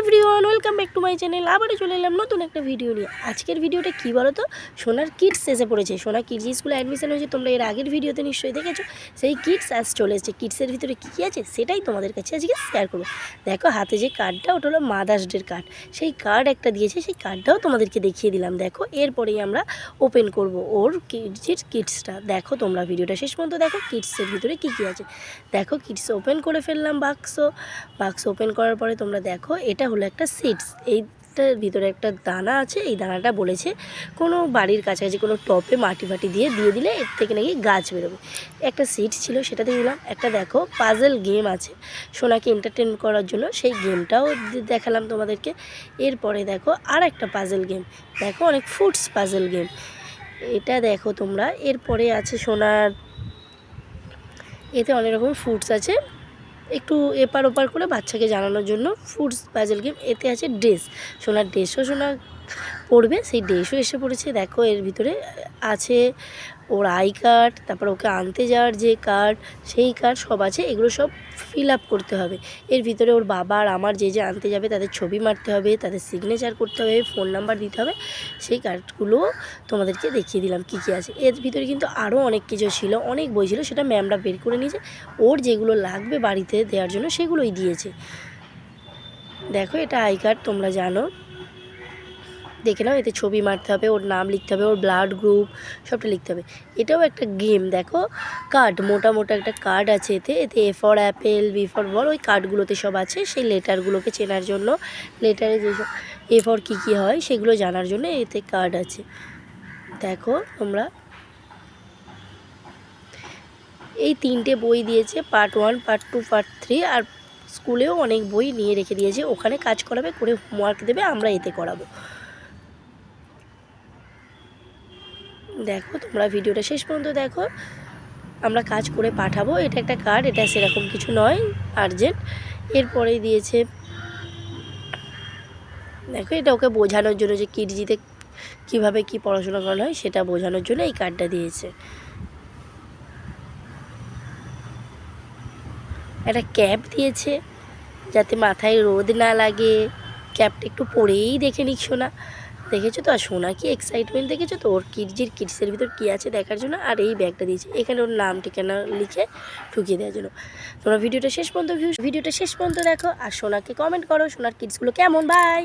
Everyone, welcome back to my channel. আবারও চলে এলাম নতুন একটা ভিডিও নিয়ে। আজকের ভিডিওটা কী বলো তো সোনার কিডস এসে পড়েছে। সোনার কিডস স্কুলে অ্যাডমিশন হয়েছে, তোমরা এর আগের ভিডিওতে নিশ্চয়ই দেখেছ। সেই কিডস আজ চলে এসেছে। কিডসের ভিতরে কী কী আছে সেটাই তোমাদের কাছে আজকে শেয়ার করব। দেখো, হাতে যে কার্ডটা ওটা হলো মাদার্স ডের কার্ড সেই কার্ড একটা দিয়েছে, সেই কার্ডটাও তোমাদেরকে দেখিয়ে দিলাম। দেখো, এরপরেই আমরা ওপেন করব ওর কিডসের কিডসটা। দেখো তোমরা ভিডিওটা শেষ পর্যন্ত দেখো, কিডসের ভিতরে কী কী আছে। দেখো, কিডস ওপেন করে ফেললাম বাক্স বাক্স ওপেন করার পরে তোমরা দেখো, এটা হলো একটা সিডস এইটার ভিতরে একটা দানা আছে, এই দানাটা বলেছে কোনো বাড়ির কাছাকাছি কোনো টপে মাটি ফাটি দিয়ে দিয়ে দিলে এর থেকে নাকি গাছ বেরোবে। একটা সিট ছিল, সেটাতে দিলাম। একটা দেখো পাজেল গেম আছে সোনাকে এন্টারটেন করার জন্য। সেই গেমটাও দেখালাম তোমাদেরকে। এরপরে দেখো আর একটা পাজেল গেম দেখো অনেক ফুডস পাজেল গেম এটা দেখো তোমরা। এরপরে আছে সোনার, এতে অনেক রকম ফুডস আছে। একটু এপার ওপার করে বাচ্চাকে জানানোর জন্য ফুডস পাজেল গেম এতে আছে ড্রেস সোনার ড্রেসও সোনা পড়বে, সেই ড্রেসও এসে পড়েছে। দেখো, এর ভিতরে আছে ওর আই কার্ড, তারপর ওকে আনতে যাওয়ার যে কার্ড, সেই কার্ড সব আছে, এগুলো সব ফিল আপ করতে হবে। এর ভিতরে ওর বাবা আর আমার যে যে আনতে যাবে, তাদের ছবি মারতে হবে, তাদের সিগনেচার করতে হবে ফোন নাম্বার দিতে হবে, সেই কার্ডগুলো তোমাদেরকে দেখিয়ে দিলাম কী কী আছে। এর ভিতরে কিন্তু আরও অনেক কিছু ছিল, অনেক বই ছিল, সেটা ম্যামরা বের করে নিয়েছে। ওর যেগুলো লাগবে বাড়িতে দেওয়ার জন্য, সেগুলোই দিয়েছে। দেখো, এটা আই কার্ড, তোমরা জানো। দেখে নাও, এতে ছবি মারতে হবে, ওর নাম লিখতে হবে, ওর ব্লাড গ্রুপ সবটা লিখতে হবে। এটাও একটা গেম দেখো? কার্ড মোটা মোটা একটা কার্ড আছে এতে। এতে A for apple B for ball ওই কার্ডগুলোতে সব আছে। সেই লেটারগুলোকে চেনার জন্য লেটারে যেসব এ ফর কী কী হয়, সেগুলো জানার জন্য এতে কার্ড আছে। দেখো, তোমরা। এই তিনটে বই দিয়েছে part one part two part three আর স্কুলেও অনেক বই নিয়ে রেখে দিয়েছে। ওখানে কাজ করাবে, করে হোমওয়ার্ক দেবে, আমরা এতে করাবো। দেখো, তোমরা ভিডিওটা শেষ পর্যন্ত দেখো। আমরা কাজ করে পাঠাবো। এটা একটা কার্ড এটা সেরকম কিছু নয় আর্জেন্ট এরপরেই দিয়েছে, দেখো, এটা ওকে বোঝানোর জন্য যে কিডজিতে কীভাবে কি পড়াশোনা করা হয়, সেটা বোঝানোর জন্য এই কার্ডটা দিয়েছে। একটা ক্যাপ দিয়েছে, যাতে মাথায় রোদ না লাগে। ক্যাপটা একটু পরেই দেখে নিক সোনা দেখেছ তো? আর সোনা কি এক্সাইটমেন্ট দেখেছ তো? ওর কিডজির কিডসের ভিতর কী আছে দেখার জন্য? আর এই ব্যাগটা দিয়েছে। এখানে ওর নাম, ঠিকানা লিখে ঢুকিয়ে দেওয়ার জন্য। তোমরা ভিডিওটা শেষ পর্যন্ত ভিডিওটা শেষ পর্যন্ত দেখো। আর সোনাকে কমেন্ট করো, সোনার কিডসগুলো কেমন? বাই